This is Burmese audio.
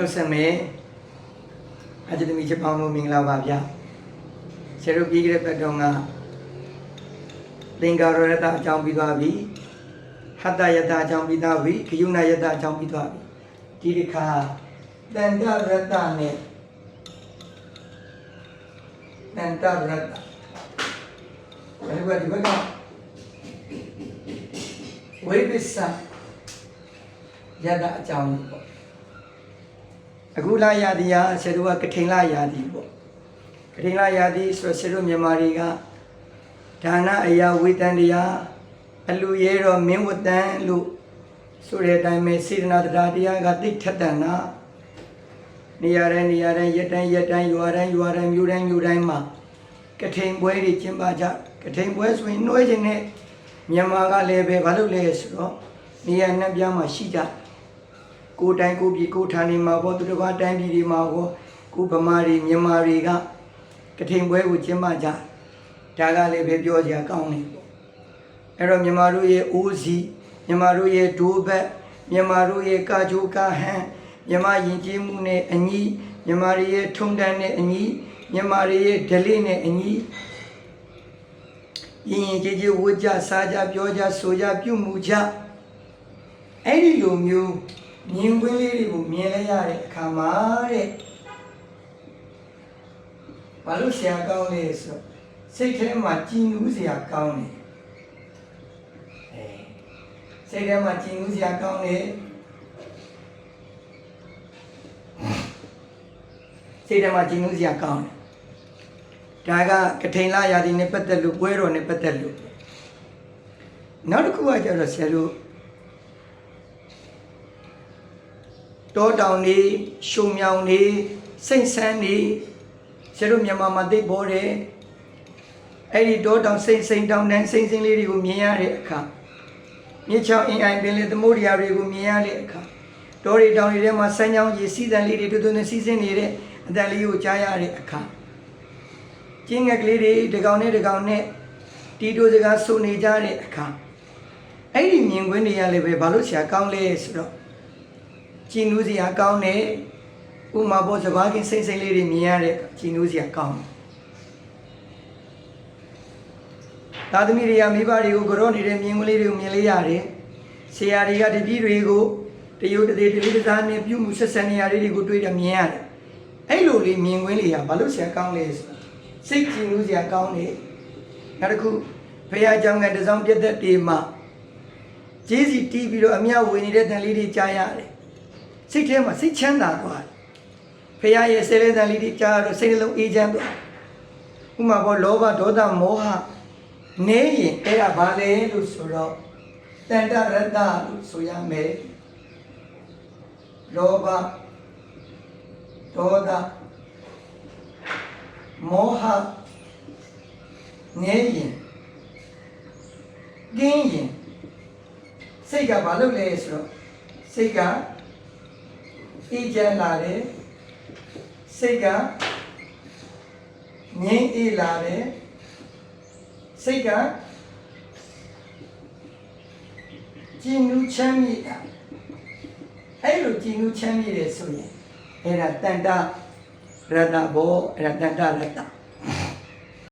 နှုတ်ဆက်မယ်အကြတမီချက်ပေါင်းလို့မင်္ဂလာပါဗျာဆရာတို့ပြီးကြတဲ့ပတ်တော်ကသင်္ကာရရတအကြောင်းပြီးသွားပြီဟတ္တယတအကြောင်းပြီးသွားပြီခယုဏယတအကြောင်းပြီးသွားပြီဒီတစ်ခါတန်တရတနဲ့တန်တရတဘယ်လိုကဒီဘက်ကဝိပစ္စယတအကြောင်းပေါ့ အခုလာရာသီဟာဆရာတို့ကကထိန်လာရာသီပေါ့ကထိန်လာရာသီဆိုတော့ဆရာတို့မြန်မာတွေကဒါနအရာဝေတန်တရားအလူရဲတော်မင်းဝတန်လို့ဆိုတဲ့အတိုင်းပဲစေတနာတရားတရားကသိထက်တန်တာနေရာတိုင်းနေရာတိုင်းရက်တိုင်းရက်တိုင်းရွာတိုင်းရွာတိုင်းမြို့တိုင်းမြို့တိုင်းမှာကထိန်ပွဲတွေကျင်းပကြကထိန်ပွဲဆိုရင်နှွှဲခြင်းနဲ့မြန်မာကလည်းပဲဘာလို့လဲဆိုတော့နေရာနှစ်ပြားမှာရှိကြတယ် ကိုယ်တိုင်ကိုယ်ပြည်ကိုယ်ဌာနေမှာပေါ့သူတစ်ပါးတိုင်းပြည်တွေမှာပေါ့ကိုယ်ဗမာတွေမြန်မာတွေကကထိန်ပွဲကိုကျင်းပကြဒါကလည်းပဲပြောကြကောင်းတယ်ပေါ့အဲ့တော့မြန်မာတို့ရဲ့အိုးစီမြန်မာတို့ရဲ့ဒိုးဘက်မြန်မာတို့ရဲ့ကာချိုကာဟန်မြန်မာယဉ်ကျေးမှုနဲ့အညီမြန်မာတွေရဲ့ထုံတန်းနဲ့အညီမြန်မာတွေရဲ့ဓလေ့နဲ့အညီယဉ်ယဉ်ကျေးကျေးဝတ်ကြစားကြပြောကြဆိုကြပြုမှုကြအဲ့ဒီလိုမျိုး မြင်ကွင်းလေးတွေကိုမြင်လဲရတဲ့အခါမှာတဲ့ဘာလို့ဆရာကောင်းလဲဆိုတော့စိတ်ထဲမှာကြည်နူးစရာကောင်းတယ်အဲစိတ်ထဲမှာကြည်နူးစရာကောင်းတယ်စိတ်ထဲမှာကြည်နူးစရာကောင်းတယ်ဒါကကထိန်လာရာဒီနဲ့ပတ်သက်လို့ပွဲတော်နဲ့ပတ်သက်လို့နောက်တစ်ခုကကျတော့ဆရာတို့ တောတောင်နေရှုံမြောင်နေစိတ်ဆန်းနေကျတို့မြန်မာမှာသိပေါ်တယ်အဲ့ဒီတောတောင်စိတ်စိတ်တောင်တန်းစိတ်စိတ်လေးတွေကိုမြင်ရတဲ့အခါမြေချောင်းအင်အိုင်ပင်လေသမုဒ္ဒရာတွေကိုမြင်ရတဲ့အခါတောတွေတောင်တွေထဲမှာဆန်းချောင်းကြီးစီးစံလေးတွေတွတ်တွတ်နဲ့စီးစင်းနေတဲ့အတန်လေးကိုကြားရတဲ့အခါကျင်းငက်ကလေးတွေတကောင်နဲ့တကောင်နဲ့တီတိုစကားဆိုနေကြတဲ့အခါအဲ့ဒီမြင်ကွင်းတွေကလည်းပဲဘာလို့ဆရာကောင်းလဲဆိုတော့ ကြည်နူးစရာကောင်းတယ်ဥမာပေါ်စဘာကင်းစိမ့်စိမ့်လေးတွေမြင်ရတဲ့ကြည်နူးစရာကောင်းတယ်သာသမီတွေကမိဘတွေကိုကြောနေတဲ့မြင်ကွင်းလေးတွေကိုမြင်လေးရတယ်ဆရာတွေကတပည့်တွေကိုတယုတ်တသေးတလေးတစားနဲ့ပြုမှုဆက်ဆံနေရလေးတွေကိုတွေ့ရမြင်ရတယ်အဲ့လိုလေးမြင်ကွင်းလေးကဘာလို့ဆရာကောင်းလဲဆိုစိတ်ကြည်နူးစရာကောင်းတယ်နောက်တစ်ခုဖရာကြောင့်ကတစောင်းပြတ်သက်တေမှာဂျေးစီတီးပြီးတော့အမြဝေနေတဲ့တန်လေးတွေကြားရတယ် စိတ်ထဲမှာစိတ်ချမ်းသာသွားတယ်ဖခင်ရဲ့ဆယ်လေးတန်လေးတွေကြားတော့စိတ်နှလုံးအေးချမ်းသွားဥမာပေါ်လောဘဒေါသမောဟနေရင်အဲ့ဒါဘာလဲလို့ဆိုတော့တန်တရတ္တလို့ဆိုရမယ်လောဘဒေါသမောဟနေရင်ကင်းရင်စိတ်ကဘာလုပ်လဲဆိုတော့စိတ်က အေးချမ်းလာတယ်စိတ်ကငြိမ်းအေးလာတယ်စိတ်ကကြည်နူးချမ်းမြေ့တာအဲ့လိုကြည်နူးချမ်းမြေ့တယ်ဆိုရင်အဲ့ဒါတန်တရတ္တဘောအဲ့ဒါတန်တရတ္တ